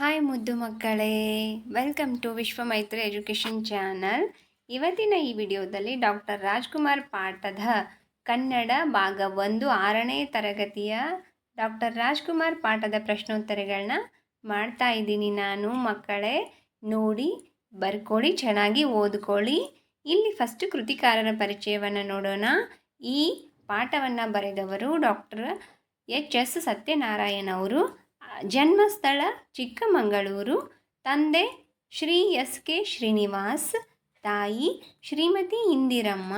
Hi ಮುದ್ದು ಮಕ್ಕಳೇ. Welcome to ವಿಶ್ವ ಮೈತ್ರಿ ಎಜುಕೇಷನ್ ಚಾನಲ್ ಇವತ್ತಿನ ಈ ವಿಡಿಯೋದಲ್ಲಿ ಡಾಕ್ಟರ್ ರಾಜ್ಕುಮಾರ್ ಪಾಠದ ಕನ್ನಡ ಭಾಗ ಒಂದು ಆರನೇ ತರಗತಿಯ ಡಾಕ್ಟರ್ ರಾಜ್ಕುಮಾರ್ ಪಾಠದ ಪ್ರಶ್ನೋತ್ತರಗಳನ್ನ ಮಾಡ್ತಾ ಇದ್ದೀನಿ ನಾನು, ಮಕ್ಕಳೇ. ನೋಡಿ, ಬರ್ಕೊಳ್ಳಿ, ಚೆನ್ನಾಗಿ ಓದ್ಕೊಳ್ಳಿ. ಇಲ್ಲಿ ಫಸ್ಟ್ ಕೃತಿಕಾರರ ಪರಿಚಯವನ್ನು ನೋಡೋಣ. ಈ ಪಾಠವನ್ನು ಬರೆದವರು ಡಾಕ್ಟರ್ ಎಚ್ ಎಸ್ ಸತ್ಯನಾರಾಯಣ ಅವರು ಜನ್ಮಸ್ಥಳ ಚಿಕ್ಕಮಗಳೂರು. ತಂದೆ ಶ್ರೀ ಎಸ್ ಕೆ ಶ್ರೀನಿವಾಸ್, ತಾಯಿ ಶ್ರೀಮತಿ ಇಂದಿರಮ್ಮ.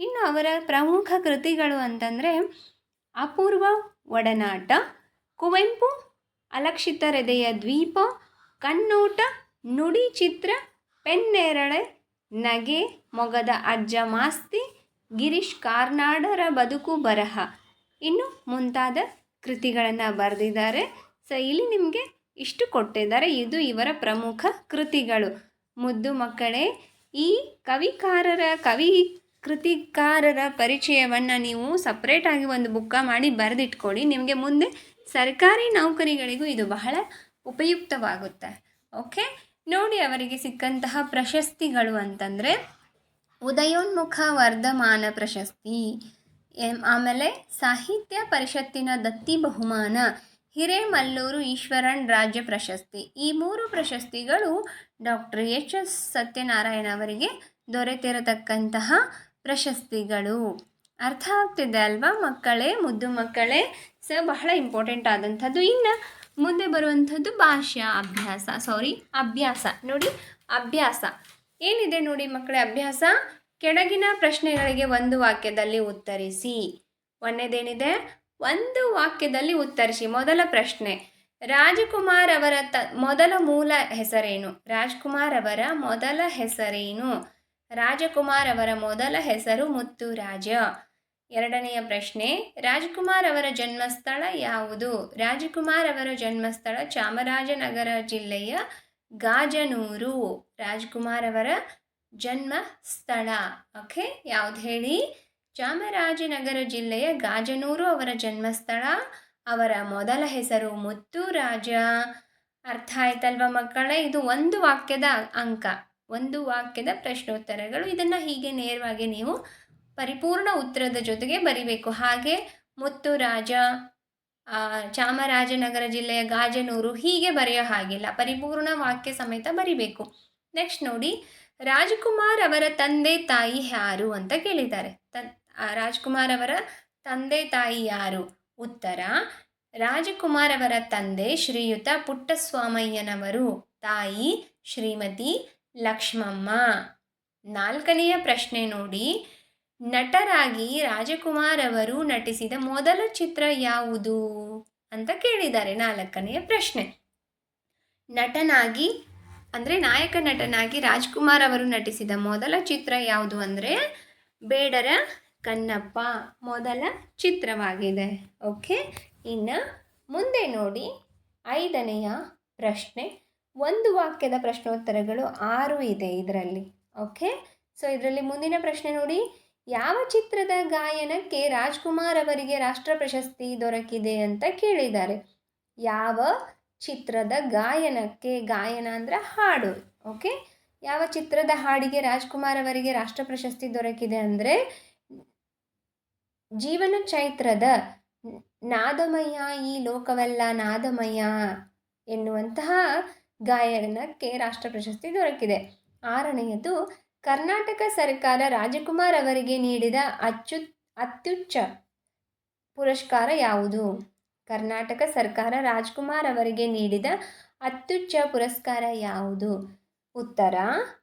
ಇನ್ನು ಅವರ ಪ್ರಮುಖ ಕೃತಿಗಳು ಅಂತಂದರೆ ಅಪೂರ್ವ ಒಡನಾಟ, ಕುವೆಂಪು ಅಲಕ್ಷಿತ ಹೃದಯ ದ್ವೀಪ, ಕಣ್ಣೋಟ, ನುಡಿ ಚಿತ್ರ, ಪೆನ್ನೇರಳೆ, ನಗೆ, ಮೊಗದ ಅಜ್ಜ ಮಾಸ್ತಿ, ಗಿರೀಶ್ ಕಾರ್ನಾಡರ ಬದುಕು ಬರಹ. ಇನ್ನು ಮುಂತಾದ ಕೃತಿಗಳನ್ನು ಬರೆದಿದ್ದಾರೆ. ಸೊ ಇಲ್ಲಿ ನಿಮಗೆ ಇಷ್ಟು ಕೊಟ್ಟಿದ್ದಾರೆ. ಇದು ಇವರ ಪ್ರಮುಖ ಕೃತಿಗಳು. ಮುದ್ದು ಮಕ್ಕಳೇ, ಈ ಕವಿಕಾರರ ಕವಿ ಕೃತಿಕಾರರ ಪರಿಚಯವನ್ನು ನೀವು ಸಪ್ರೇಟಾಗಿ ಒಂದು ಬುಕ್ಕ ಮಾಡಿ ಬರೆದಿಟ್ಕೊಳ್ಳಿ. ನಿಮಗೆ ಮುಂದೆ ಸರ್ಕಾರಿ ನೌಕರಿಗಳಿಗೂ ಇದು ಬಹಳ ಉಪಯುಕ್ತವಾಗುತ್ತೆ. ಓಕೆ ನೋಡಿ ಅವರಿಗೆ ಸಿಕ್ಕಂತಹ ಪ್ರಶಸ್ತಿಗಳು ಅಂತಂದರೆ ಉದಯೋನ್ಮುಖ ವರ್ಧಮಾನ ಪ್ರಶಸ್ತಿ ಆಮೇಲೆ ಸಾಹಿತ್ಯ ಪರಿಷತ್ತಿನ ದತ್ತಿ ಬಹುಮಾನ, ಹಿರೇಮಲ್ಲೂರು ಈಶ್ವರನ್ ರಾಜ್ಯ ಪ್ರಶಸ್ತಿ. ಈ ಮೂರು ಪ್ರಶಸ್ತಿಗಳು ಡಾಕ್ಟರ್ ಎಚ್ ಎಸ್ ಸತ್ಯನಾರಾಯಣ ಅವರಿಗೆ ದೊರೆತಿರತಕ್ಕಂತಹ ಪ್ರಶಸ್ತಿಗಳು. ಅರ್ಥ ಆಗ್ತಿದೆ ಅಲ್ವಾ? ಮಕ್ಕಳೇ, ಮುದ್ದು ಮಕ್ಕಳೇ, ಸ, ಬಹಳ ಇಂಪಾರ್ಟೆಂಟ್ ಆದಂಥದ್ದು. ಇನ್ನು ಮುಂದೆ ಬರುವಂಥದ್ದು ಭಾಷಾ ಅಭ್ಯಾಸ. ಸಾರಿ ಅಭ್ಯಾಸ. ನೋಡಿ, ಅಭ್ಯಾಸ. ಏನಿದೆ ನೋಡಿ ಮಕ್ಕಳೇ, ಅಭ್ಯಾಸ? ಕೆಳಗಿನ ಪ್ರಶ್ನೆಗಳಿಗೆ ಒಂದು ವಾಕ್ಯದಲ್ಲಿ ಉತ್ತರಿಸಿ. ಒಂದೇದೇನಿದೆ ಒಂದು ವಾಕ್ಯದಲ್ಲಿ ಉತ್ತರಿಸಿ. ಮೊದಲ ಪ್ರಶ್ನೆ, ರಾಜಕುಮಾರ್ ಅವರ ತ, ಮೊದಲ ಮೂಲ ಹೆಸರೇನು? ರಾಜ್ಕುಮಾರ್ ಅವರ ಮೊದಲ ಹೆಸರೇನು? ರಾಜಕುಮಾರ್ ಅವರ ಮೊದಲ ಹೆಸರು ಮುತ್ತುರಾಜ. ಎರಡನೆಯ ಪ್ರಶ್ನೆ, ರಾಜ್ಕುಮಾರ್ ಅವರ ಜನ್ಮಸ್ಥಳ ಯಾವುದು? ರಾಜಕುಮಾರ್ ಅವರ ಜನ್ಮಸ್ಥಳ ಚಾಮರಾಜನಗರ ಜಿಲ್ಲೆಯ ಗಾಜನೂರು. ರಾಜ್ಕುಮಾರ್ ಅವರ ಜನ್ಮ ಸ್ಥಳ. ಓಕೆ, ಯಾವ್ದು ಹೇಳಿ? ಚಾಮರಾಜನಗರ ಜಿಲ್ಲೆಯ ಗಾಜನೂರು ಅವರ ಜನ್ಮಸ್ಥಳ ಅವರ ಮೊದಲ ಹೆಸರು ಮುತ್ತುರಾಜ. ಅರ್ಥ ಆಯ್ತಲ್ವ ಮಕ್ಕಳೇ? ಇದು ಒಂದು ವಾಕ್ಯದ ಅಂಕ, ಒಂದು ವಾಕ್ಯದ ಪ್ರಶ್ನೋತ್ತರಗಳು. ಇದನ್ನು ಹೀಗೆ ನೇರವಾಗಿ ನೀವು ಪರಿಪೂರ್ಣ ಉತ್ತರದ ಜೊತೆಗೆ ಬರಿಬೇಕು. ಹಾಗೆ, ಮುತ್ತುರಾಜ ರಾಜ ಚಾಮರಾಜನಗರ ಜಿಲ್ಲೆಯ ಗಾಜನೂರು ಹೀಗೆ ಬರೆಯೋ ಹಾಗಿಲ್ಲ. ಪರಿಪೂರ್ಣ ವಾಕ್ಯ ಸಮೇತ ಬರಿಬೇಕು. ನೆಕ್ಸ್ಟ್ ನೋಡಿ ರಾಜ್ಕುಮಾರ್ ಅವರ ತಂದೆ ತಾಯಿ ಯಾರು ಅಂತ ಕೇಳಿದ್ದಾರೆ. ತನ್ ರಾಜ್ಕುಮಾರ್ ಅವರ ತಂದೆ ತಾಯಿ ಯಾರು? ಉತ್ತರ, ರಾಜಕುಮಾರ್ ಅವರ ತಂದೆ ಶ್ರೀಯುತ ಪುಟ್ಟಸ್ವಾಮಯ್ಯನವರು. ತಾಯಿ ಶ್ರೀಮತಿ ಲಕ್ಷ್ಮಮ್ಮ. ನಾಲ್ಕನೆಯ ಪ್ರಶ್ನೆ ನೋಡಿ. ನಟರಾಗಿ ರಾಜಕುಮಾರ್ ಅವರು ನಟಿಸಿದ ಮೊದಲ ಚಿತ್ರ ಯಾವುದು? ಅಂತ ಕೇಳಿದ್ದಾರೆ ನಾಲ್ಕನೆಯ ಪ್ರಶ್ನೆ. ನಟನಾಗಿ ಅಂದರೆ ನಾಯಕ ನಟನಾಗಿ ರಾಜ್ಕುಮಾರ್ ಅವರು ನಟಿಸಿದ ಮೊದಲ ಚಿತ್ರ ಯಾವುದು ಅಂದರೆ ಬೇಡರ ಕನ್ನಪ್ಪ ಮೊದಲ ಚಿತ್ರವಾಗಿದೆ. ಓಕೆ? ಇನ್ನು ಮುಂದೆ ನೋಡಿ ಐದನೆಯ ಪ್ರಶ್ನೆ. ಒಂದು ವಾಕ್ಯದ ಪ್ರಶ್ನೋತ್ತರಗಳು ಆರು ಇದೆ ಇದರಲ್ಲಿ. ಓಕೆ? ಸೊ ಇದರಲ್ಲಿ ಮುಂದಿನ ಪ್ರಶ್ನೆ ನೋಡಿ. ಯಾವ ಚಿತ್ರದ ಗಾಯನಕ್ಕೆ ರಾಜ್ಕುಮಾರ್ ಅವರಿಗೆ ರಾಷ್ಟ್ರ ಪ್ರಶಸ್ತಿ ದೊರಕಿದೆ ಅಂತ ಕೇಳಿದ್ದಾರೆ. ಯಾವ ಚಿತ್ರದ ಗಾಯನಕ್ಕೆ ಗಾಯನ ಅಂದರೆ ಹಾಡು ಓಕೆ ಯಾವ ಚಿತ್ರದ ಹಾಡಿಗೆ ರಾಜ್ಕುಮಾರ್ ಅವರಿಗೆ ರಾಷ್ಟ್ರ ಪ್ರಶಸ್ತಿ ದೊರಕಿದೆ ಅಂದರೆ ಜೀವನ ಚೈತ್ರದ ನಾದಮಯ ಈ ಲೋಕವೆಲ್ಲ ನಾದಮಯ ಎನ್ನುವಂತಹ ಗಾಯನಕ್ಕೆ ರಾಷ್ಟ್ರ ಪ್ರಶಸ್ತಿ ದೊರಕಿದೆ. ಆರನೆಯದು, ಕರ್ನಾಟಕ ಸರ್ಕಾರ ರಾಜಕುಮಾರ್ ಅವರಿಗೆ ನೀಡಿದ ಅಚ್ಚು, ಅತ್ಯುಚ್ಚ ಪುರಸ್ಕಾರ ಯಾವುದು? ಕರ್ನಾಟಕ ಸರ್ಕಾರ ರಾಜ್ಕುಮಾರ್ ಅವರಿಗೆ ನೀಡಿದ ಅತ್ಯುಚ್ಚ ಪುರಸ್ಕಾರ ಯಾವುದು? ಉತ್ತರ,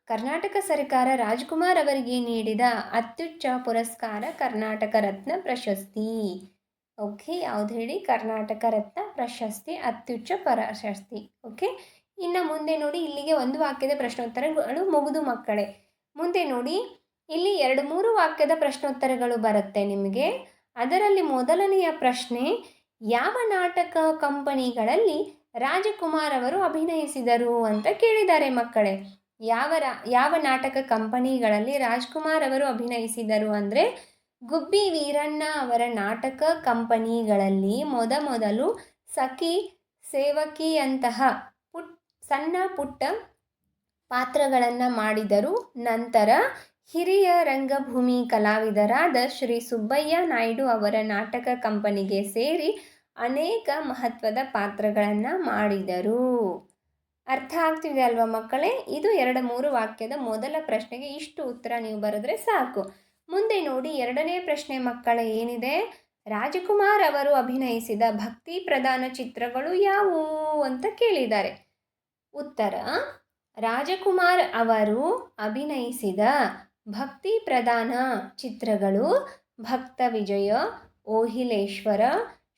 ಕರ್ನಾಟಕ ಸರ್ಕಾರ ರಾಜ್ಕುಮಾರ್ ಅವರಿಗೆ ನೀಡಿದ ಅತ್ಯುಚ್ಚ ಪುರಸ್ಕಾರ ಕರ್ನಾಟಕ ರತ್ನ ಪ್ರಶಸ್ತಿ. ಓಕೆ, ಯಾವ್ದು ಹೇಳಿ? ಕರ್ನಾಟಕ ರತ್ನ ಪ್ರಶಸ್ತಿ, ಅತ್ಯುಚ್ಚ ಪ್ರಶಸ್ತಿ. ಓಕೆ, ಇನ್ನು ಮುಂದೆ ನೋಡಿ, ಇಲ್ಲಿಗೆ ಒಂದು ವಾಕ್ಯದ ಪ್ರಶ್ನೋತ್ತರಗಳು ಮುಗಿದು ಮಕ್ಕಳೇ. ಮುಂದೆ ನೋಡಿ, ಇಲ್ಲಿ ಎರಡು ಮೂರು ವಾಕ್ಯದ ಪ್ರಶ್ನೋತ್ತರಗಳು ಬರುತ್ತೆ ನಿಮಗೆ. ಅದರಲ್ಲಿ ಮೊದಲನೆಯ ಪ್ರಶ್ನೆ ಯಾವ ನಾಟಕ ಕಂಪನಿಗಳಲ್ಲಿ ರಾಜಕುಮಾರ್ ಅವರು ಅಭಿನಯಿಸಿದರು ಅಂತ ಕೇಳಿದ್ದಾರೆ ಮಕ್ಕಳೇ. ಯಾವ ರಾ, ಯಾವ ನಾಟಕ ಕಂಪನಿಗಳಲ್ಲಿ ರಾಜ್ಕುಮಾರ್ ಅವರು ಅಭಿನಯಿಸಿದರು ಅಂದರೆ ಗುಬ್ಬಿ ವೀರಣ್ಣ ಅವರ ನಾಟಕ ಕಂಪನಿಗಳಲ್ಲಿ ಮೊದಮೊದಲು ಸಖಿ ಸೇವಕಿಯಂತಹ ಪುಟ್, ಸಣ್ಣ ಪುಟ್ಟ ಪಾತ್ರಗಳನ್ನು ಮಾಡಿದರು. ನಂತರ ಹಿರಿಯ ರಂಗಭೂಮಿ ಕಲಾವಿದರಾದ ಶ್ರೀ ಸುಬ್ಬಯ್ಯ ನಾಯ್ಡು ಅವರ ನಾಟಕ ಕಂಪನಿಗೆ ಸೇರಿ ಅನೇಕ ಮಹತ್ವದ ಪಾತ್ರಗಳನ್ನು ಮಾಡಿದರು. ಅರ್ಥ ಆಗ್ತಿದೆ ಅಲ್ವಾ ಮಕ್ಕಳೇ? ಇದು ಎರಡು ಮೂರು ವಾಕ್ಯದ ಮೊದಲ ಪ್ರಶ್ನೆಗೆ ಇಷ್ಟು ಉತ್ತರ ನೀವು ಬರೆದ್ರೆ ಸಾಕು. ಮುಂದೆ ನೋಡಿ ಎರಡನೇ ಪ್ರಶ್ನೆ ಮಕ್ಕಳೇ, ಏನಿದೆ? ರಾಜಕುಮಾರ್ ಅವರು ಅಭಿನಯಿಸಿದ ಭಕ್ತಿ ಪ್ರಧಾನ ಚಿತ್ರಗಳು ಯಾವುವು ಅಂತ ಕೇಳಿದ್ದಾರೆ. ಉತ್ತರ, ರಾಜಕುಮಾರ್ ಅವರು ಅಭಿನಯಿಸಿದ ಭಕ್ತಿ ಪ್ರಧಾನ ಚಿತ್ರಗಳು ಭಕ್ತ ವಿಜಯ, ಓಹಿಲೇಶ್ವರ,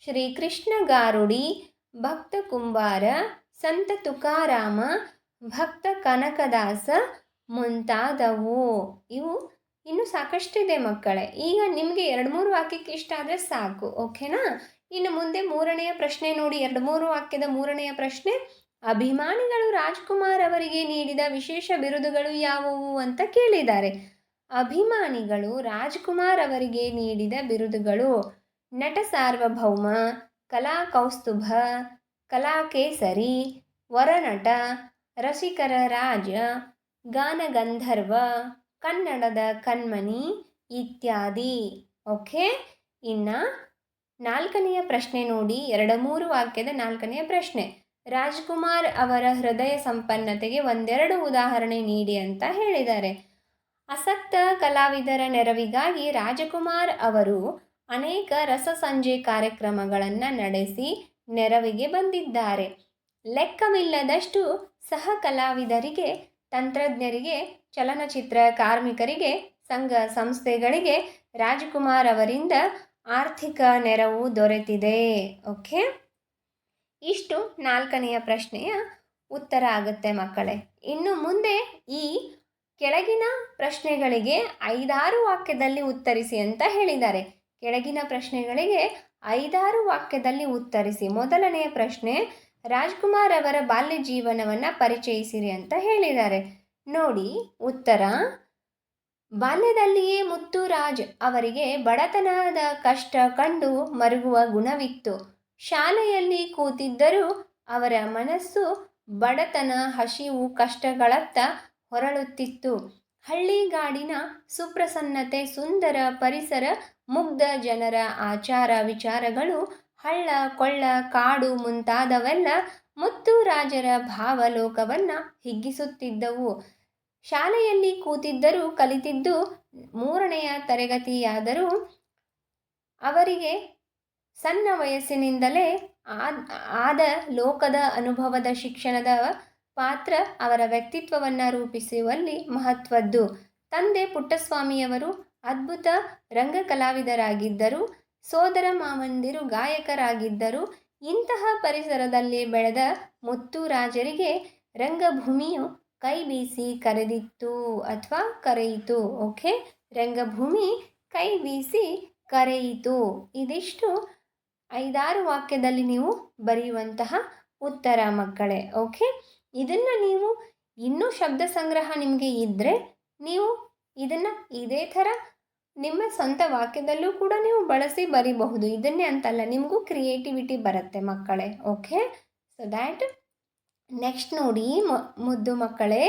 ಶ್ರೀಕೃಷ್ಣ ಗಾರುಡಿ, ಭಕ್ತ ಕುಂಬಾರ, ಸಂತ ತುಕಾರಾಮ, ಭಕ್ತ ಕನಕದಾಸ ಮುಂತಾದವು. ಇವು ಇನ್ನು ಸಾಕಷ್ಟಿದೆ ಮಕ್ಕಳೇ. ಈಗ ನಿಮಗೆ ಎರಡು ಮೂರು ವಾಕ್ಯಕ್ಕೆ ಇಷ್ಟ ಆದರೆ ಸಾಕು, ಓಕೆನಾ? ಇನ್ನು ಮುಂದೆ ಮೂರನೆಯ ಪ್ರಶ್ನೆ ನೋಡಿ. ಎರಡು ಮೂರು ವಾಕ್ಯದ ಮೂರನೆಯ ಪ್ರಶ್ನೆ, ಅಭಿಮಾನಿಗಳು ರಾಜ್ಕುಮಾರ್ ಅವರಿಗೆ ನೀಡಿದ ವಿಶೇಷ ಬಿರುದುಗಳು ಯಾವುವು? ಅಂತ ಕೇಳಿದ್ದಾರೆ. ಅಭಿಮಾನಿಗಳು ರಾಜ್ಕುಮಾರ್ ಅವರಿಗೆ ನೀಡಿದ ಬಿರುದುಗಳು ನಟ ಸಾರ್ವಭೌಮ, ಕಲಾ ಕೌಸ್ತುಭ ಕಲಾಕೇಸರಿ ವರನಟ, ರಸಿಕರ ರಾಜ, ಗಾನಗಂಧರ್ವ, ಕನ್ನಡದ ಕಣ್ಮಣಿ ಇತ್ಯಾದಿ. ಓಕೆ? ಇನ್ನು ನಾಲ್ಕನೆಯ ಪ್ರಶ್ನೆ ನೋಡಿ. ಎರಡು ಮೂರು ವಾಕ್ಯದ ನಾಲ್ಕನೆಯ ಪ್ರಶ್ನೆ. ರಾಜ್ಕುಮಾರ್ ಅವರ ಹೃದಯ ಸಂಪನ್ನತೆಗೆ ಒಂದೆರಡು ಉದಾಹರಣೆ ನೀಡಿ ಅಂತ ಹೇಳಿದ್ದಾರೆ. ಆಸಕ್ತ ಕಲಾವಿದರ ನೆರವಿಗಾಗಿ ರಾಜಕುಮಾರ್ ಅವರು ಅನೇಕ ರಸಸಂಜೆ ಕಾರ್ಯಕ್ರಮಗಳನ್ನು ನಡೆಸಿ ನೆರವಿಗೆ ಬಂದಿದ್ದಾರೆ. ಲೆಕ್ಕವಿಲ್ಲದಷ್ಟು ಸಹ ಕಲಾವಿದರಿಗೆ, ತಂತ್ರಜ್ಞರಿಗೆ, ಚಲನಚಿತ್ರ ಕಾರ್ಮಿಕರಿಗೆ, ಸಂಘ ಸಂಸ್ಥೆಗಳಿಗೆ ರಾಜಕುಮಾರ್ ಅವರಿಂದ ಆರ್ಥಿಕ ನೆರವು ದೊರೆತಿದೆ. ಓಕೆ? ಇಷ್ಟು ನಾಲ್ಕನೆಯ ಪ್ರಶ್ನೆಯ ಉತ್ತರ ಆಗುತ್ತೆ ಮಕ್ಕಳೇ. ಇನ್ನು ಮುಂದೆ ಈ ಕೆಳಗಿನ ಪ್ರಶ್ನೆಗಳಿಗೆ ಐದಾರು ವಾಕ್ಯದಲ್ಲಿ ಉತ್ತರಿಸಿ ಅಂತ ಹೇಳಿದ್ದಾರೆ. ಕೆಳಗಿನ ಪ್ರಶ್ನೆಗಳಿಗೆ ಐದಾರು ವಾಕ್ಯದಲ್ಲಿ ಉತ್ತರಿಸಿ. ಮೊದಲನೆಯ ಪ್ರಶ್ನೆ, ರಾಜ್ಕುಮಾರ್ ಅವರ ಬಾಲ್ಯ ಜೀವನವನ್ನು ಪರಿಚಯಿಸಿರಿ ಅಂತ ಹೇಳಿದ್ದಾರೆ. ನೋಡಿ, ಉತ್ತರ. ಬಾಲ್ಯದಲ್ಲಿಯೇ ಮುತ್ತುರಾಜ್ ಅವರಿಗೆ ಬಡತನದ ಕಷ್ಟ ಕಂಡು ಮರುಗುವ ಗುಣವಿತ್ತು. ಶಾಲೆಯಲ್ಲಿ ಕೂತಿದ್ದರೂ ಅವರ ಮನಸ್ಸು ಬಡತನ, ಹಸಿವು, ಕಷ್ಟಗಳತ್ತ ಹೊರಳುತ್ತಿತ್ತು. ಹಳ್ಳಿಗಾಡಿನ ಸುಪ್ರಸನ್ನತೆ, ಸುಂದರ ಪರಿಸರ, ಮುಗ್ಧ ಜನರ ಆಚಾರ ವಿಚಾರಗಳು, ಹಳ್ಳ, ಕೊಳ್ಳ, ಕಾಡು ಮುಂತಾದವೆಲ್ಲ ಮುತ್ತು ರಾಜರ ಭಾವಲೋಕವನ್ನು ಹಿಗ್ಗಿಸುತ್ತಿದ್ದವು. ಶಾಲೆಯಲ್ಲಿ ಕೂತಿದ್ದರೂ ಕಲಿತಿದ್ದು ಮೂರನೆಯ ತರಗತಿಯಾದರೂ ಅವರಿಗೆ ಸಣ್ಣ ವಯಸ್ಸಿನಿಂದಲೇ ಆದ ಲೋಕದ ಅನುಭವದ ಶಿಕ್ಷಣದ ಪಾತ್ರ ಅವರ ವ್ಯಕ್ತಿತ್ವವನ್ನು ರೂಪಿಸುವಲ್ಲಿ ಮಹತ್ವದ್ದು. ತಂದೆ ಪುಟ್ಟಸ್ವಾಮಿಯವರು ಅದ್ಭುತ ರಂಗ ಕಲಾವಿದರಾಗಿದ್ದರು ಸೋದರ ಮಾವಂದಿರು ಗಾಯಕರಾಗಿದ್ದರು. ಇಂತಹ ಪರಿಸರದಲ್ಲಿ ಬೆಳೆದ ಮುತ್ತುರಾಜರಿಗೆ ರಂಗಭೂಮಿಯು ಕೈ ಬೀಸಿ ಕರೆದಿತ್ತು ಅಥವಾ ಕರೆಯಿತು, ಓಕೆ? ರಂಗಭೂಮಿ ಕೈ ಬೀಸಿ ಕರೆಯಿತು. ಇದಿಷ್ಟು ಐದಾರು ವಾಕ್ಯದಲ್ಲಿ ನೀವು ಬರೆಯುವಂತಹ ಉತ್ತರ ಮಕ್ಕಳೇ, ಓಕೆ? ಇದನ್ನು ನೀವು ಇನ್ನೂ ಶಬ್ದ ಸಂಗ್ರಹ ನಿಮಗೆ ಇದ್ದರೆ ನೀವು ಇದನ್ನು ಇದೇ ಥರ ನಿಮ್ಮ ಸ್ವಂತ ವಾಕ್ಯದಲ್ಲೂ ಕೂಡ ನೀವು ಬಳಸಿ ಬರೀಬಹುದು. ಇದನ್ನೇ ಅಂತಲ್ಲ, ನಿಮಗೂ ಕ್ರಿಯೇಟಿವಿಟಿ ಬರುತ್ತೆ ಮಕ್ಕಳೇ ಓಕೆ ಸೊ ದ್ಯಾಟ್ ನೆಕ್ಸ್ಟ್ ನೋಡಿ ಮುದ್ದು ಮಕ್ಕಳೇ,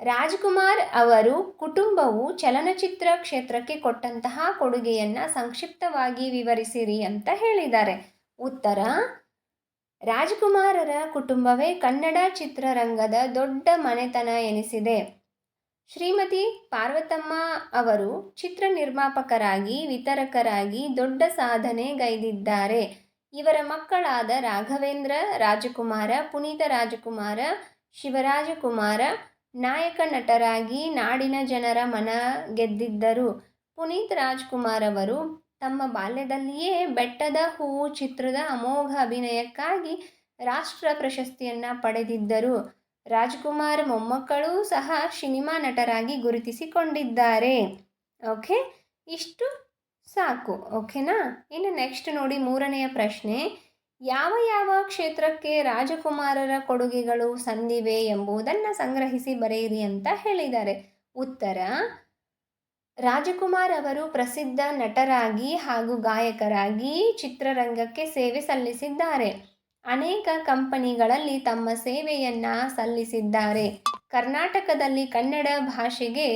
ರಾಜ್ಕುಮಾರ್ ಅವರು ಕುಟುಂಬವು ಚಲನಚಿತ್ರ ಕ್ಷೇತ್ರಕ್ಕೆ ಕೊಟ್ಟಂತಹ ಕೊಡುಗೆಯನ್ನು ಸಂಕ್ಷಿಪ್ತವಾಗಿ ವಿವರಿಸಿರಿ ಅಂತ ಹೇಳಿದ್ದಾರೆ. ಉತ್ತರ ರಾಜ್ಕುಮಾರರ ಕುಟುಂಬವೇ ಕನ್ನಡ ಚಿತ್ರರಂಗದ ದೊಡ್ಡ ಮನೆತನ ಎನಿಸಿದೆ. ಶ್ರೀಮತಿ ಪಾರ್ವತಮ್ಮ ಅವರು ಚಿತ್ರ ನಿರ್ಮಾಪಕರಾಗಿ, ವಿತರಕರಾಗಿ ದೊಡ್ಡ ಸಾಧನೆಗೈದಿದ್ದಾರೆ ಇವರ ಮಕ್ಕಳಾದ ರಾಘವೇಂದ್ರ ರಾಜಕುಮಾರ, ಪುನೀತ ರಾಜಕುಮಾರ, ಶಿವರಾಜಕುಮಾರ ನಾಯಕ ನಟರಾಗಿ ನಾಡಿನ ಜನರ ಮನ ಗೆದ್ದಿದ್ದರು. ಪುನೀತ್ ರಾಜ್ಕುಮಾರ್ ಅವರು ತಮ್ಮ ಬಾಲ್ಯದಲ್ಲಿಯೇ ಬೆಟ್ಟದ ಹೂವು ಚಿತ್ರದ ಅಮೋಘ ಅಭಿನಯಕ್ಕಾಗಿ ರಾಷ್ಟ್ರ ಪ್ರಶಸ್ತಿಯನ್ನು ಪಡೆದಿದ್ದರು. ರಾಜ್ಕುಮಾರ್ ಮೊಮ್ಮಕ್ಕಳೂ ಸಹ ಸಿನಿಮಾ ನಟರಾಗಿ ಗುರುತಿಸಿಕೊಂಡಿದ್ದಾರೆ. ಓಕೆ? ಇಷ್ಟು ಸಾಕು, ಓಕೆನಾ? ಇನ್ನು ನೆಕ್ಸ್ಟ್ ನೋಡಿ ಮೂರನೆಯ ಪ್ರಶ್ನೆ. ಯಾವ ಯಾವ ಕ್ಷೇತ್ರಕ್ಕೆ ರಾಜಕುಮಾರರ ಕೊಡುಗೆಗಳು ಸಂದಿವೆ ಎಂಬುದನ್ನು ಸಂಗ್ರಹಿಸಿ ಬರೆಯಿರಿ ಅಂತ ಹೇಳಿದ್ದಾರೆ. ಉತ್ತರ ರಾಜಕುಮಾರ್ ಅವರು ಪ್ರಸಿದ್ಧ ನಟರಾಗಿ ಹಾಗೂ ಗಾಯಕರಾಗಿ ಚಿತ್ರರಂಗಕ್ಕೆ ಸೇವೆ ಸಲ್ಲಿಸಿದ್ದಾರೆ. ಅನೇಕ ಕಂಪನಿಗಳಲ್ಲಿ ತಮ್ಮ ಸೇವೆಯನ್ನು ಸಲ್ಲಿಸಿದ್ದಾರೆ. ಕರ್ನಾಟಕದಲ್ಲಿ ಕನ್ನಡ ಭಾಷೆಗೆ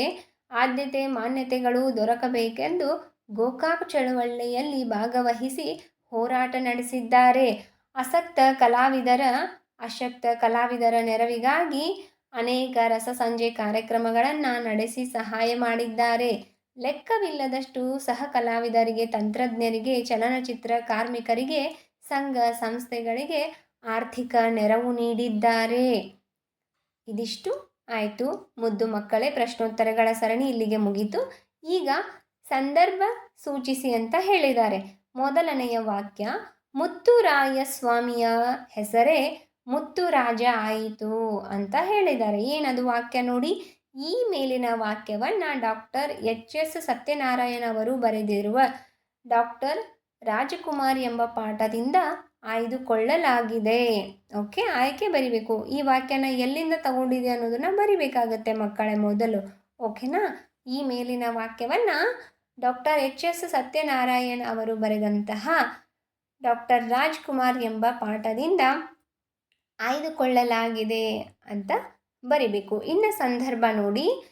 ಆದ್ಯತೆ, ಮಾನ್ಯತೆಗಳು ದೊರಕಬೇಕೆಂದು ಗೋಕಾಕ್ ಚಳುವಳಿಯಲ್ಲಿ ಭಾಗವಹಿಸಿ ಹೋರಾಟ ನಡೆಸಿದ್ದಾರೆ. ಅಸಕ್ತ ಕಲಾವಿದರ, ಅಶಕ್ತ ಕಲಾವಿದರ ನೆರವಿಗಾಗಿ ಅನೇಕ ರಸಸಂಜೆ ಕಾರ್ಯಕ್ರಮಗಳನ್ನು ನಡೆಸಿ ಸಹಾಯ ಮಾಡಿದ್ದಾರೆ. ಲೆಕ್ಕವಿಲ್ಲದಷ್ಟು ಸಹ ಕಲಾವಿದರಿಗೆ, ತಂತ್ರಜ್ಞರಿಗೆ, ಚಲನಚಿತ್ರ ಕಾರ್ಮಿಕರಿಗೆ, ಸಂಘ ಸಂಸ್ಥೆಗಳಿಗೆ ಆರ್ಥಿಕ ನೆರವು ನೀಡಿದ್ದಾರೆ. ಇದಿಷ್ಟು ಆಯಿತು. ಮುದ್ದು ಮಕ್ಕಳೇ, ಪ್ರಶ್ನೋತ್ತರಗಳ ಸರಣಿ ಇಲ್ಲಿಗೆ ಮುಗೀತು. ಈಗ ಸಂದರ್ಭ ಸೂಚಿಸಿ ಅಂತ ಹೇಳಿದ್ದಾರೆ. ಮೊದಲನೆಯ ವಾಕ್ಯ ಮುತ್ತುರಾಯ ಸ್ವಾಮಿಯ ಹೆಸರೇ ಮುತ್ತುರಾಜ ಆಯಿತು ಅಂತ ಹೇಳಿದ್ದಾರೆ. ಏನದು ವಾಕ್ಯ ನೋಡಿ? ಈ ಮೇಲಿನ ವಾಕ್ಯವನ್ನು ಡಾಕ್ಟರ್ ಎಚ್ ಎಸ್ ಸತ್ಯನಾರಾಯಣ ಅವರು ಬರೆದಿರುವ ಡಾಕ್ಟರ್ ರಾಜಕುಮಾರ್ ಎಂಬ ಪಾಠದಿಂದ ಆಯ್ದುಕೊಳ್ಳಲಾಗಿದೆ. ಓಕೆ, ಆಯ್ಕೆ ಬರಿಬೇಕು. ಈ ವಾಕ್ಯನ ಎಲ್ಲಿಂದ ತಗೊಂಡಿದೆ ಅನ್ನೋದನ್ನು ಬರಿಬೇಕಾಗತ್ತೆ ಮಕ್ಕಳೇ ಮೊದಲು. ಓಕೆನಾ? ಈ ಮೇಲಿನ ವಾಕ್ಯವನ್ನು ಡಾಕ್ಟರ್ ಎಚ್ ಎಸ್ ಸತ್ಯನಾರಾಯಣ್ ಅವರು ಬರೆದಂತಹ ಡಾಕ್ಟರ್ ರಾಜ್ಕುಮಾರ್ ಎಂಬ ಪಾಠದಿಂದ ಆಯ್ದುಕೊಳ್ಳಲಾಗಿದೆ ಅಂತ ಬರಿಬೇಕು. ಇನ್ನು ಸಂದರ್ಭ ನೋಡಿ.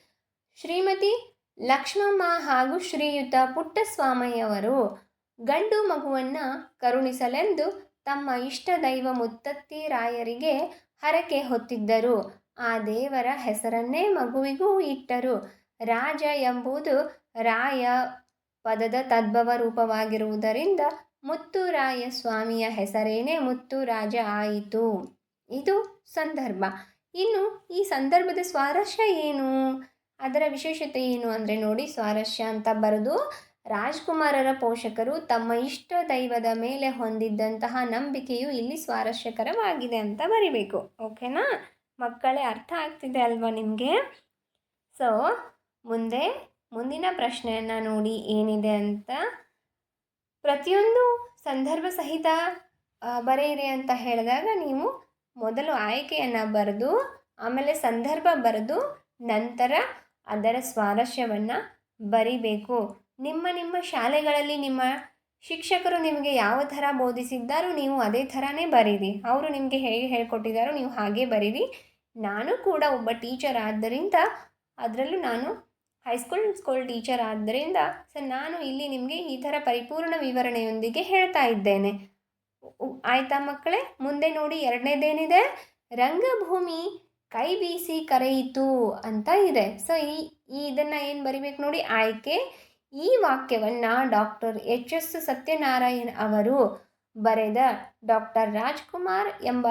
ಶ್ರೀಮತಿ ಲಕ್ಷ್ಮಮ್ಮ ಹಾಗೂ ಶ್ರೀಯುತ ಪುಟ್ಟಸ್ವಾಮಯ್ಯವರು ಗಂಡು ಮಗುವನ್ನು ಕರುಣಿಸಲೆಂದು ತಮ್ಮ ಇಷ್ಟ ದೈವ ಮುತ್ತತ್ತಿ ರಾಯರಿಗೆ ಹರಕೆ ಹೊತ್ತಿದ್ದರು. ಆ ದೇವರ ಹೆಸರನ್ನೇ ಮಗುವಿಗೂ ಇಟ್ಟರು. ರಾಜ ಎಂಬುದು ರಾಯ ಪದದ ತದ್ಭವ ರೂಪವಾಗಿರುವುದರಿಂದ ಮುತ್ತುರಾಯ ಸ್ವಾಮಿಯ ಹೆಸರೇನೇ ಮುತ್ತುರಾಜ ಆಯಿತು. ಇದು ಸಂದರ್ಭ. ಇನ್ನು ಈ ಸಂದರ್ಭದ ಸ್ವಾರಸ್ಯ ಏನು? ಅದರ ವಿಶೇಷತೆ ಏನು ಅಂದರೆ ನೋಡಿ ಸ್ವಾರಸ್ಯ ಅಂತ ಬರೆದು ರಾಜ್ಕುಮಾರರ ಪೋಷಕರು ತಮ್ಮ ಇಷ್ಟ ದೈವದ ಮೇಲೆ ಹೊಂದಿದ್ದಂತಹ ನಂಬಿಕೆಯು ಇಲ್ಲಿ ಸ್ವಾರಸ್ಯಕರವಾಗಿದೆ ಅಂತ ಬರಿಬೇಕು. ಓಕೆನಾ ಮಕ್ಕಳೇ, ಅರ್ಥ ಆಗ್ತಿದೆ ಅಲ್ವಾ ನಿಮಗೆ? ಸೊ ಮುಂದೆ ಮುಂದಿನ ಪ್ರಶ್ನೆಯನ್ನು ನೋಡಿ ಏನಿದೆ ಅಂತ. ಪ್ರತಿಯೊಂದು ಸಂದರ್ಭ ಸಹಿತ ಬರೆಯಿರಿ ಅಂತ ಹೇಳಿದಾಗ ನೀವು ಮೊದಲು ಆಯ್ಕೆಯನ್ನು ಬರೆದು, ಆಮೇಲೆ ಸಂದರ್ಭ ಬರೆದು, ನಂತರ ಅದರ ಸ್ವಾರಸ್ಯವನ್ನು ಬರಿಬೇಕು. ನಿಮ್ಮ ನಿಮ್ಮ ಶಾಲೆಗಳಲ್ಲಿ ನಿಮ್ಮ ಶಿಕ್ಷಕರು ನಿಮಗೆ ಯಾವ ಥರ ಬೋಧಿಸಿದ್ದಾರೋ ನೀವು ಅದೇ ಥರನೇ ಬರೀರಿ. ಅವರು ನಿಮಗೆ ಹೇಗೆ ಹೇಳ್ಕೊಟ್ಟಿದ್ದಾರೋ ನೀವು ಹಾಗೆ ಬರೀರಿ. ನಾನು ಕೂಡ ಒಬ್ಬ ಟೀಚರ್ ಆದ್ದರಿಂದ ಅದರಲ್ಲೂ ನಾನು ಹೈಸ್ಕೂಲ್ ಸ್ಕೂಲ್ ಟೀಚರ್ ಆದ್ದರಿಂದ ಸೊ ನಾನು ಇಲ್ಲಿ ನಿಮಗೆ ಈ ಥರ ಪರಿಪೂರ್ಣ ವಿವರಣೆಯೊಂದಿಗೆ ಹೇಳ್ತಾ ಇದ್ದೇನೆ. ಆಯಿತಾ ಮಕ್ಕಳೇ? ಮುಂದೆ ನೋಡಿ ಎರಡನೇದೇನಿದೆ? ರಂಗಭೂಮಿ ಕೈ ಬೀಸಿ ಕರೆಯಿತು ಅಂತ ಇದೆ. ಸೊ ಈ ಇದನ್ನು ಏನು ಬರಿಬೇಕು ನೋಡಿ? ಆಯ್ಕೆ. ಈ ವಾಕ್ಯವನ್ನು ಡಾಕ್ಟರ್ ಎಚ್ ಎಸ್ ಸತ್ಯನಾರಾಯಣ್ ಅವರು ಬರೆದ ಡಾಕ್ಟರ್ ರಾಜ್ಕುಮಾರ್ ಎಂಬ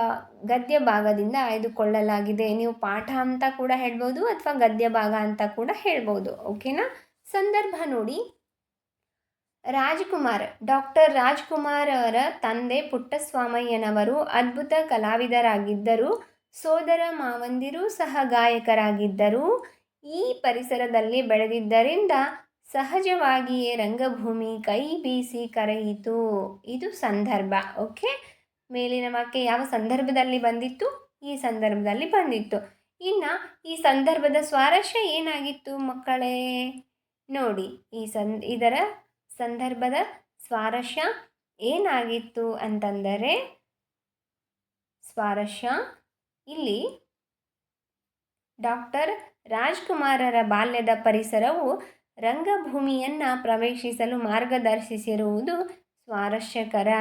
ಗದ್ಯ ಭಾಗದಿಂದ ಆಯ್ದುಕೊಳ್ಳಲಾಗಿದೆ. ನೀವು ಪಾಠ ಅಂತ ಕೂಡ ಹೇಳ್ಬೋದು ಅಥವಾ ಗದ್ಯ ಭಾಗ ಅಂತ ಕೂಡ ಹೇಳ್ಬೋದು. ಓಕೆನಾ ಸಂದರ್ಭ ನೋಡಿ. ರಾಜ್ಕುಮಾರ್, ಡಾಕ್ಟರ್ ರಾಜ್ಕುಮಾರ್ ಅವರ ತಂದೆ ಪುಟ್ಟಸ್ವಾಮಯ್ಯನವರು ಅದ್ಭುತ ಕಲಾವಿದರಾಗಿದ್ದರು. ಸೋದರ ಮಾವಂದಿರು ಸಹ ಗಾಯಕರಾಗಿದ್ದರು. ಈ ಪರಿಸರದಲ್ಲಿ ಬೆಳೆದಿದ್ದರಿಂದ ಸಹಜವಾಗಿಯೇ ರಂಗಭೂಮಿ ಕೈ ಬೀಸಿ ಕರೆಯಿತು. ಇದು ಸಂದರ್ಭ, ಓಕೆ? ಮೇಲಿನ ವಾಕ್ಯ ಯಾವ ಸಂದರ್ಭದಲ್ಲಿ ಬಂದಿತ್ತು? ಈ ಸಂದರ್ಭದಲ್ಲಿ ಬಂದಿತ್ತು. ಇನ್ನು ಈ ಸಂದರ್ಭದ ಸ್ವಾರಸ್ಯ ಏನಾಗಿತ್ತು ಮಕ್ಕಳೇ? ನೋಡಿ, ಈ ಇದರ ಸಂದರ್ಭದ ಸ್ವಾರಸ್ಯ ಏನಾಗಿತ್ತು ಅಂತಂದರೆ, ಸ್ವಾರಸ್ಯ ಇಲ್ಲಿ ಡಾಕ್ಟರ್ ರಾಜ್ಕುಮಾರರ ಬಾಲ್ಯದ ಪರಿಸರವು ರಂಗಭೂಮಿಯನ್ನು ಪ್ರವೇಶಿಸಲು ಮಾರ್ಗದರ್ಶಿಸಿರುವುದು ಸ್ವಾರಸ್ಯಕರ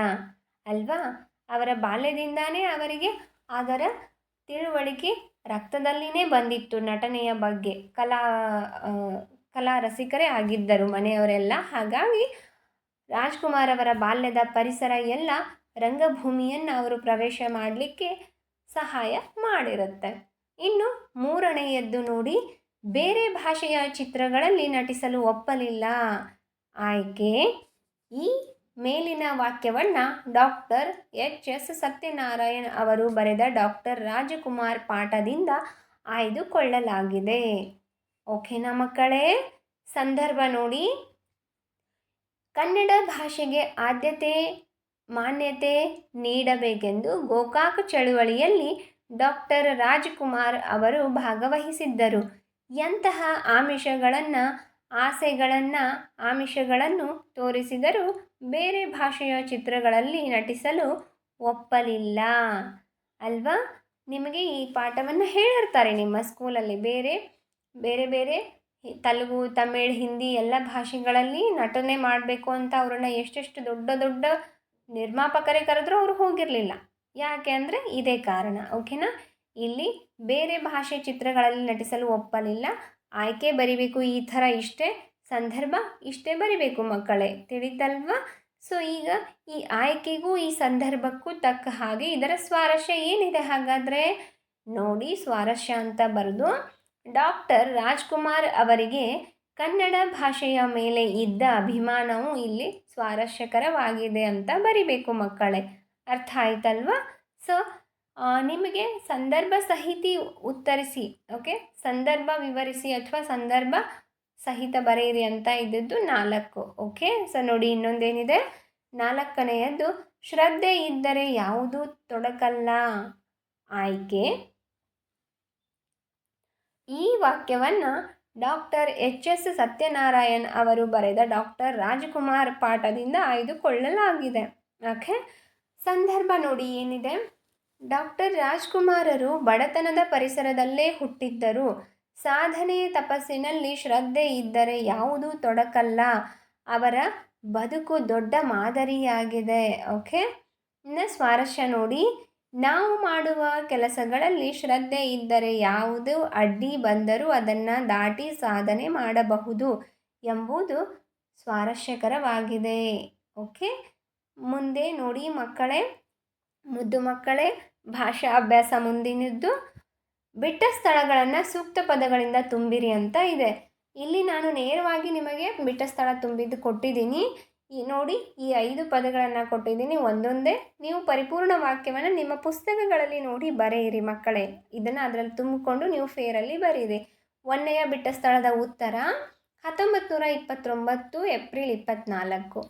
ಅಲ್ವಾ? ಅವರ ಬಾಲ್ಯದಿಂದಾನೇ ಅವರಿಗೆ ಅದರ ತಿಳುವಳಿಕೆ ರಕ್ತದಲ್ಲಿನೇ ಬಂದಿತ್ತು ನಟನೆಯ ಬಗ್ಗೆ. ಕಲಾ ಕಲಾ ರಸಿಕರೇ ಆಗಿದ್ದರು ಮನೆಯವರೆಲ್ಲ. ಹಾಗಾಗಿ ರಾಜ್ಕುಮಾರ್ ಅವರ ಬಾಲ್ಯದ ಪರಿಸರ ಎಲ್ಲ ರಂಗಭೂಮಿಯನ್ನು ಅವರು ಪ್ರವೇಶ ಮಾಡಲಿಕ್ಕೆ ಸಹಾಯ ಮಾಡಿರುತ್ತೆ. ಇನ್ನು ಮೂರನೆಯದ್ದು ನೋಡಿ, ಬೇರೆ ಭಾಷೆಯ ಚಿತ್ರಗಳಲ್ಲಿ ನಟಿಸಲು ಒಪ್ಪಲಿಲ್ಲ. ಆಯ್ಕೆ, ಈ ಮೇಲಿನ ವಾಕ್ಯವನ್ನು ಡಾಕ್ಟರ್ ಎಚ್ ಎಸ್ ಸತ್ಯನಾರಾಯಣ್ ಅವರು ಬರೆದ ಡಾಕ್ಟರ್ ರಾಜಕುಮಾರ್ ಪಾಠದಿಂದ ಆಯ್ದುಕೊಳ್ಳಲಾಗಿದೆ. ಓಕೆನಾ ಮಕ್ಕಳೇ, ಸಂದರ್ಭ ನೋಡಿ. ಕನ್ನಡ ಭಾಷೆಗೆ ಆದ್ಯತೆ, ಮಾನ್ಯತೆ ನೀಡಬೇಕೆಂದು ಗೋಕಾಕ್ ಚಳುವಳಿಯಲ್ಲಿ ಡಾಕ್ಟರ್ ರಾಜ್ಕುಮಾರ್ ಅವರು ಭಾಗವಹಿಸಿದ್ದರು. ಎಂತಹ ಆಮಿಷಗಳನ್ನು, ಆಸೆಗಳನ್ನು, ಆಮಿಷಗಳನ್ನು ತೋರಿಸಿದರೂ ಬೇರೆ ಭಾಷೆಯ ಚಿತ್ರಗಳಲ್ಲಿ ನಟಿಸಲು ಒಪ್ಪಲಿಲ್ಲ. ಅಲ್ವಾ? ನಿಮಗೆ ಈ ಪಾಠವನ್ನು ಹೇಳಿರ್ತಾರೆ ನಿಮ್ಮ ಸ್ಕೂಲಲ್ಲಿ ಬೇರೆ ಬೇರೆ ಬೇರೆ ತೆಲುಗು, ತಮಿಳ್, ಹಿಂದಿ ಎಲ್ಲ ಭಾಷೆಗಳಲ್ಲಿ ನಟನೆ ಮಾಡಬೇಕು ಅಂತ ಅವ್ರನ್ನ ಎಷ್ಟೆಷ್ಟು ದೊಡ್ಡ ದೊಡ್ಡ ನಿರ್ಮಾಪಕರೇ ಕರೆದ್ರು ಅವರು ಹೋಗಿರಲಿಲ್ಲ. ಯಾಕೆ ಅಂದರೆ ಇದೇ ಕಾರಣ, ಓಕೆನಾ? ಇಲ್ಲಿ ಬೇರೆ ಭಾಷೆ ಚಿತ್ರಗಳಲ್ಲಿ ನಟಿಸಲು ಒಪ್ಪಲಿಲ್ಲ. ಆಯ್ಕೆ ಬರಿಬೇಕು ಈ ಥರ ಇಷ್ಟೇ, ಸಂದರ್ಭ ಇಷ್ಟೇ ಬರಿಬೇಕು ಮಕ್ಕಳೇ, ತಿಳಿತಲ್ವಾ? ಸೊ, ಈಗ ಈ ಆಯ್ಕೆಗೂ ಈ ಸಂದರ್ಭಕ್ಕೂ ತಕ್ಕ ಹಾಗೆ ಇದರ ಸ್ವಾರಸ್ಯ ಏನಿದೆ ಹಾಗಾದರೆ? ನೋಡಿ ಸ್ವಾರಸ್ಯ ಅಂತ ಬರೆದು ಡಾಕ್ಟರ್ ರಾಜ್ಕುಮಾರ್ ಅವರಿಗೆ ಕನ್ನಡ ಭಾಷೆಯ ಮೇಲೆ ಇದ್ದ ಅಭಿಮಾನವು ಇಲ್ಲಿ ಸ್ವಾರಸ್ಯಕರವಾಗಿದೆ ಅಂತ ಬರಿಬೇಕು ಮಕ್ಕಳೇ. ಅರ್ಥ ಆಯ್ತಲ್ವಾ? ಸೊ ನಿಮಗೆ ಸಂದರ್ಭ ಸಹಿತಿ ಉತ್ತರಿಸಿ ಓಕೆ ಸಂದರ್ಭ ವಿವರಿಸಿ ಅಥವಾ ಸಂದರ್ಭ ಸಹಿತ ಬರೆಯಿರಿ ಅಂತ ಇದ್ದದ್ದು ನಾಲ್ಕು ಓಕೆ ಸೊ ನೋಡಿ ಇನ್ನೊಂದೇನಿದೆ? ನಾಲ್ಕನೆಯದ್ದು, ಶ್ರದ್ಧೆ ಇದ್ದರೆ ಯಾವುದೂ ತೊಡಕಲ್ಲ. ಆಯ್ಕೆ. ಈ ವಾಕ್ಯವನ್ನು ಡಾಕ್ಟರ್ ಎಚ್ ಎಸ್ ಸತ್ಯನಾರಾಯಣ್ ಅವರು ಬರೆದ ಡಾಕ್ಟರ್ ರಾಜ್ಕುಮಾರ್ ಪಾಠದಿಂದ ಆಯ್ದುಕೊಳ್ಳಲಾಗಿದೆ. ಓಕೆ? ಸಂದರ್ಭ ನೋಡಿ ಏನಿದೆ? ಡಾಕ್ಟರ್ ರಾಜ್ಕುಮಾರರು ಬಡತನದ ಪರಿಸರದಲ್ಲೇ ಹುಟ್ಟಿದ್ದರು. ಸಾಧನೆ ತಪಸ್ಸಿನಲ್ಲಿ ಶ್ರದ್ಧೆ ಇದ್ದರೆ ಯಾವುದೂ ತೊಡಕಲ್ಲ. ಅವರ ಬದುಕು ದೊಡ್ಡ ಮಾದರಿಯಾಗಿದೆ. ಓಕೆ? ಇನ್ನು ಸ್ವಾರಸ್ಯ ನೋಡಿ. ನಾವು ಮಾಡುವ ಕೆಲಸಗಳಲ್ಲಿ ಶ್ರದ್ಧೆ ಇದ್ದರೆ ಯಾವುದು ಅಡ್ಡಿ ಬಂದರೂ ಅದನ್ನು ದಾಟಿ ಸಾಧನೆ ಮಾಡಬಹುದು ಎಂಬುದು ಸ್ವಾರಸ್ಯಕರವಾಗಿದೆ. ಓಕೆ? ಮುಂದೆ ನೋಡಿ ಮಕ್ಕಳೇ. ಮುದ್ದು ಮಕ್ಕಳೇ, ಭಾಷಾ ಅಭ್ಯಾಸ ಮುಂದಿನದ್ದು. ಬಿಟ್ಟ ಸ್ಥಳಗಳನ್ನು ಸೂಕ್ತ ಪದಗಳಿಂದ ತುಂಬಿರಿ ಅಂತ ಇದೆ. ಇಲ್ಲಿ ನಾನು ನೇರವಾಗಿ ನಿಮಗೆ ಬಿಟ್ಟ ಸ್ಥಳ ತುಂಬಿದ್ದು ಕೊಟ್ಟಿದ್ದೀನಿ. ಈ ನೋಡಿ, ಈ ಐದು ಪದಗಳನ್ನು ಕೊಟ್ಟಿದ್ದೀನಿ. ಒಂದೊಂದೇ. ನೀವು ಪರಿಪೂರ್ಣ ವಾಕ್ಯವನ್ನು ನಿಮ್ಮ ಪುಸ್ತಕಗಳಲ್ಲಿ ನೋಡಿ ಬರೆಯಿರಿ ಮಕ್ಕಳೇ. ಇದನ್ನು ಅದರಲ್ಲಿ ತುಂಬಿಕೊಂಡು ನೀವು ಫೇರಲ್ಲಿ ಬರೀರಿ. ಒನ್ನೆಯ ಬಿಟ್ಟ ಸ್ಥಳದ ಉತ್ತರ ಹತ್ತೊಂಬತ್ತು ನೂರ ಇಪ್ಪತ್ತೊಂಬತ್ತು ಏಪ್ರಿಲ್ ಇಪ್ಪತ್ತ್ನಾಲ್ಕು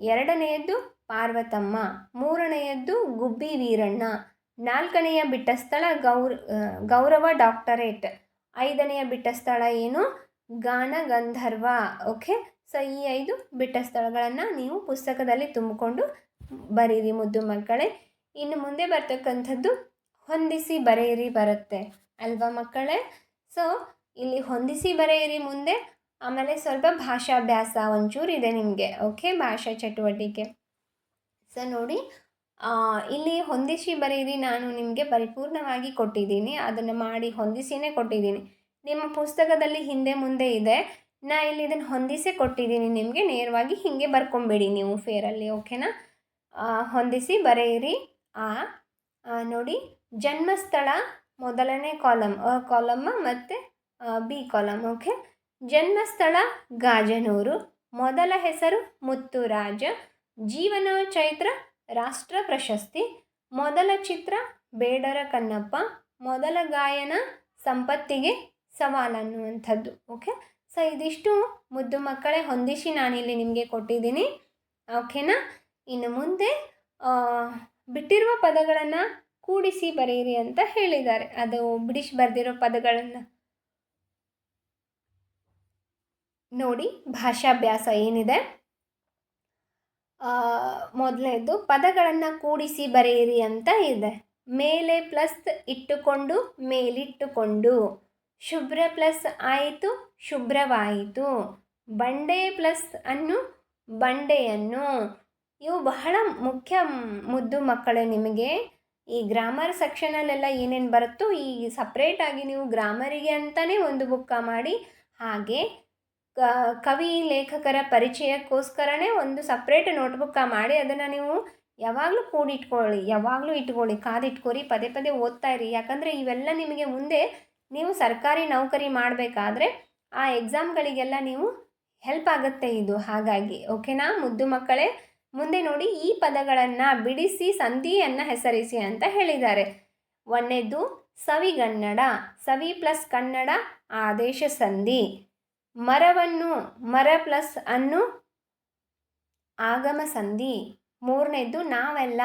ಎರಡನೆಯದ್ದು, ಪಾರ್ವತಮ್ಮ. ಮೂರನೆಯದ್ದು, ಗುಬ್ಬಿ ವೀರಣ್ಣ. ನಾಲ್ಕನೆಯ ಬಿಟ್ಟ ಸ್ಥಳ, ಗೌರ್ ಗೌರವ ಡಾಕ್ಟರೇಟ್. ಐದನೆಯ ಬಿಟ್ಟ ಸ್ಥಳ ಏನು? ಗಾನ ಗಂಧರ್ವ ಓಕೆ? ಸೊ ಈ ಐದು ಬಿಟ್ಟ ಸ್ಥಳಗಳನ್ನು ನೀವು ಪುಸ್ತಕದಲ್ಲಿ ತುಂಬಿಕೊಂಡು ಬರೀರಿ ಮುದ್ದು ಮಕ್ಕಳೇ. ಇನ್ನು ಮುಂದೆ ಬರ್ತಕ್ಕಂಥದ್ದು ಹೊಂದಿಸಿ ಬರೆಯಿರಿ ಬರುತ್ತೆ ಅಲ್ವಾ ಮಕ್ಕಳೇ? ಸೊ ಇಲ್ಲಿ ಹೊಂದಿಸಿ ಬರೆಯಿರಿ ಮುಂದೆ, ಆಮೇಲೆ ಸ್ವಲ್ಪ ಭಾಷಾಭ್ಯಾಸ ಒಂಚೂರು ಇದೆ ನಿಮಗೆ ಓಕೆ ಭಾಷಾ ಚಟುವಟಿಕೆ. ಸೊ ನೋಡಿ ಇಲ್ಲಿ ಹೊಂದಿಸಿ ಬರೆಯಿರಿ ನಾನು ನಿಮಗೆ ಪರಿಪೂರ್ಣವಾಗಿ ಕೊಟ್ಟಿದ್ದೀನಿ, ಅದನ್ನು ಮಾಡಿ ಹೊಂದಿಸಿನೇ ಕೊಟ್ಟಿದ್ದೀನಿ. ನಿಮ್ಮ ಪುಸ್ತಕದಲ್ಲಿ ಹಿಂದೆ ಮುಂದೆ ಇದೆ ನಾ ಇಲ್ಲಿ ಇದನ್ನು ಹೊಂದಿಸಿ ಕೊಟ್ಟಿದ್ದೀನಿ ನಿಮಗೆ ನೇರವಾಗಿ ಹೀಗೆ ಬರ್ಕೊಂಬೇಡಿ ನೀವು ಫೇರಲ್ಲಿ, ಓಕೆನಾ? ಹೊಂದಿಸಿ ಬರೆಯಿರಿ. ಆ ನೋಡಿ, ಜನ್ಮಸ್ಥಳ ಮೊದಲನೇ ಕಾಲಮ್, ಅ ಕಾಲಮ್ಮ ಮತ್ತು ಬಿ ಕಾಲಮ್, ಓಕೆ? ಜನ್ಮಸ್ಥಳ ಗಾಜನೂರು, ಮೊದಲ ಹೆಸರು ಮುತ್ತುರಾಜ, ಜೀವನ ಚೈತ್ರ ರಾಷ್ಟ್ರ ಪ್ರಶಸ್ತಿ, ಮೊದಲ ಚಿತ್ರ ಬೇಡರ ಕನ್ನಪ್ಪ, ಮೊದಲ ಗಾಯನ ಸಂಪತ್ತಿಗೆ ಸವಾಲನ್ನುವಂಥದ್ದು, ಓಕೆ? ಸೊ ಇದಿಷ್ಟು ಮುದ್ದು ಮಕ್ಕಳೇ ಹೊಂದಿಸಿ ನಾನಿಲ್ಲಿ ನಿಮಗೆ ಕೊಟ್ಟಿದ್ದೀನಿ. ಓಕೆನಾ? ಇನ್ನು ಮುಂದೆ ಬಿಟ್ಟಿರುವ ಪದಗಳನ್ನು ಕೂಡಿಸಿ ಬರೆಯಿರಿ ಅಂತ ಹೇಳಿದ್ದಾರೆ. ಅದು ಬಿಡಿಸಿ ಬರೆದಿರೋ ಪದಗಳನ್ನು. ನೋಡಿ, ಭಾಷಾಭ್ಯಾಸ ಏನಿದೆ? ಮೊದಲನೇದು, ಪದಗಳನ್ನು ಕೂಡಿಸಿ ಬರೆಯಿರಿ ಅಂತ ಇದೆ. ಮೇಲೆ ಪ್ಲಸ್ ಇಟ್ಟುಕೊಂಡು, ಮೇಲಿಟ್ಟುಕೊಂಡು. ಶುಭ್ರ ಪ್ಲಸ್ ಆಯಿತು, ಶುಭ್ರವಾಯಿತು. ಬಂಡೆ ಪ್ಲಸ್ ಅನ್ನು ಬಂಡೆಯನ್ನು. ಇವು ಬಹಳ ಮುಖ್ಯ ಮುದ್ದು ಮಕ್ಕಳು ನಿಮಗೆ. ಈ ಗ್ರಾಮರ್ ಸೆಕ್ಷನಲ್ಲೆಲ್ಲ ಏನೇನು ಬರುತ್ತೋ ಈ ಸಪ್ರೇಟಾಗಿ ನೀವು ಗ್ರಾಮರಿಗೆ ಅಂತಲೇ ಒಂದು ಬುಕ್ಕ ಮಾಡಿ, ಹಾಗೆ ಕವಿ, ಲೇಖಕರ ಪರಿಚಯಕ್ಕೋಸ್ಕರನೇ ಒಂದು ಸಪ್ರೇಟ್ ನೋಟ್ಬುಕ್ಕ ಮಾಡಿ ಅದನ್ನು ನೀವು ಯಾವಾಗಲೂ ಕೂಡಿಟ್ಕೊಳ್ಳಿ, ಯಾವಾಗಲೂ ಇಟ್ಕೊಳ್ಳಿ, ಕಾದಿಟ್ಕೊರಿ, ಪದೇ ಪದೇ ಓದ್ತಾ ಇರಿ. ಯಾಕಂದರೆ ಇವೆಲ್ಲ ನಿಮಗೆ ಮುಂದೆ ನೀವು ಸರ್ಕಾರಿ ನೌಕರಿ ಮಾಡಬೇಕಾದ್ರೆ ಆ ಎಕ್ಸಾಮ್ಗಳಿಗೆಲ್ಲ ನೀವು ಹೆಲ್ಪ್ ಆಗುತ್ತೆ ಇದು. ಹಾಗಾಗಿ ಓಕೆನಾ ಮುದ್ದು ಮಕ್ಕಳೇ, ಮುಂದೆ ನೋಡಿ ಈ ಪದಗಳನ್ನು ಬಿಡಿಸಿ, ಸಂಧಿಯನ್ನು ಹೆಸರಿಸಿ ಅಂತ ಹೇಳಿದ್ದಾರೆ. ಒಂದನೇದು ಸವಿಗನ್ನಡ ಸವಿ ಪ್ಲಸ್ ಕನ್ನಡ, ಆದೇಶ ಸಂಧಿ. ಮರವನ್ನು, ಮರ ಪ್ಲಸ್ ಅನ್ನು, ಆಗಮ ಸಂಧಿ. ಮೂರನೇದು ನಾವೆಲ್ಲ.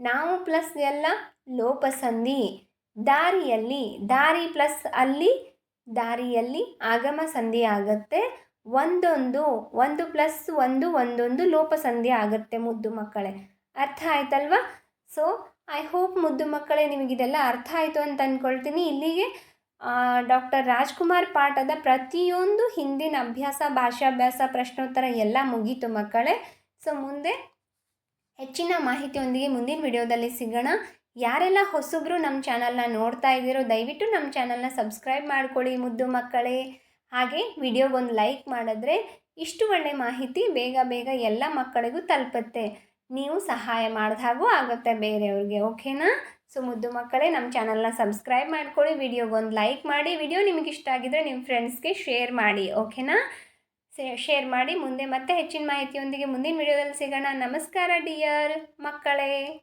ನಾವು ಪ್ಲಸ್ ಎಲ್ಲ ಲೋಪಸಂಧಿ ದಾರಿಯಲ್ಲಿ, ದಾರಿ ಪ್ಲಸ್ ಅಲ್ಲಿ, ದಾರಿಯಲ್ಲಿ ಆಗಮ ಸಂಧಿ ಆಗತ್ತೆ. ಒಂದೊಂದು, ಒಂದು ಪ್ಲಸ್ ಒಂದು, ಒಂದೊಂದು ಲೋಪ ಸಂಧಿ ಆಗುತ್ತೆ ಮುದ್ದು ಮಕ್ಕಳೇ. ಅರ್ಥ ಆಯ್ತಲ್ವಾ? ಸೊ ಐ ಹೋಪ್ ಮುದ್ದು ಮಕ್ಕಳೇ ನಿಮಗಿದೆಲ್ಲ ಅರ್ಥ ಆಯಿತು ಅಂತ ಅಂದ್ಕೊಳ್ತೀನಿ ಇಲ್ಲಿಗೆ ಡಾಕ್ಟರ್ ರಾಜ್ಕುಮಾರ್ ಪಾಠದ ಪ್ರತಿಯೊಂದು ಹಿಂದಿನ ಅಭ್ಯಾಸ, ಭಾಷಾಭ್ಯಾಸ, ಪ್ರಶ್ನೋತ್ತರ ಎಲ್ಲ ಮುಗೀತು ಮಕ್ಕಳೇ. ಸೊ ಮುಂದೆ ಹೆಚ್ಚಿನ ಮಾಹಿತಿಯೊಂದಿಗೆ ಮುಂದಿನ ವಿಡಿಯೋದಲ್ಲಿ ಸಿಗೋಣ. ಯಾರೆಲ್ಲ ಹೊಸಬ್ರು ನಮ್ಮ ಚಾನಲ್ನ ನೋಡ್ತಾ ಇದ್ದೀರೋ ದಯವಿಟ್ಟು ನಮ್ಮ ಚಾನಲ್ನ ಸಬ್ಸ್ಕ್ರೈಬ್ ಮಾಡ್ಕೊಳ್ಳಿ, ಮುದ್ದು ಮಕ್ಕಳೇ. ಹಾಗೆ ವಿಡಿಯೋಗೊಂದು ಲೈಕ್ ಮಾಡಿದ್ರೆ ಇಷ್ಟು ಒಳ್ಳೆ ಮಾಹಿತಿ ಬೇಗ ಬೇಗ ಎಲ್ಲ ಮಕ್ಕಳಿಗೂ ತಲುಪುತ್ತೆ. ನೀವು ಸಹಾಯ ಮಾಡಿದ ಹಾಗೂ ಆಗುತ್ತೆ ಬೇರೆಯವ್ರಿಗೆ, ಓಕೆನಾ? ಸೊ, ಮುದ್ದು ಮಕ್ಕಳೇ, ನಮ್ಮ ಚಾನಲ್ನ ಸಬ್ಸ್ಕ್ರೈಬ್ ಮಾಡ್ಕೊಳ್ಳಿ, ವಿಡಿಯೋಗೊಂದು ಲೈಕ್ ಮಾಡಿ, ವಿಡಿಯೋ ನಿಮಗೆ ಇಷ್ಟ ಆಗಿದ್ರೆ ನಿಮ್ಮ ಫ್ರೆಂಡ್ಸ್ಗೆ ಶೇರ್ ಮಾಡಿ, ಓಕೆನಾ? ಶೇರ್ ಮಾಡಿ, ಮುಂದೆ ಮತ್ತೆ ಹೆಚ್ಚಿನ ಮಾಹಿತಿಯೊಂದಿಗೆ ಮುಂದಿನ ವಿಡಿಯೋದಲ್ಲಿ ಸಿಗೋಣ. ನಮಸ್ಕಾರ, ಡಿಯರ್ ಮಕ್ಕಳೇ.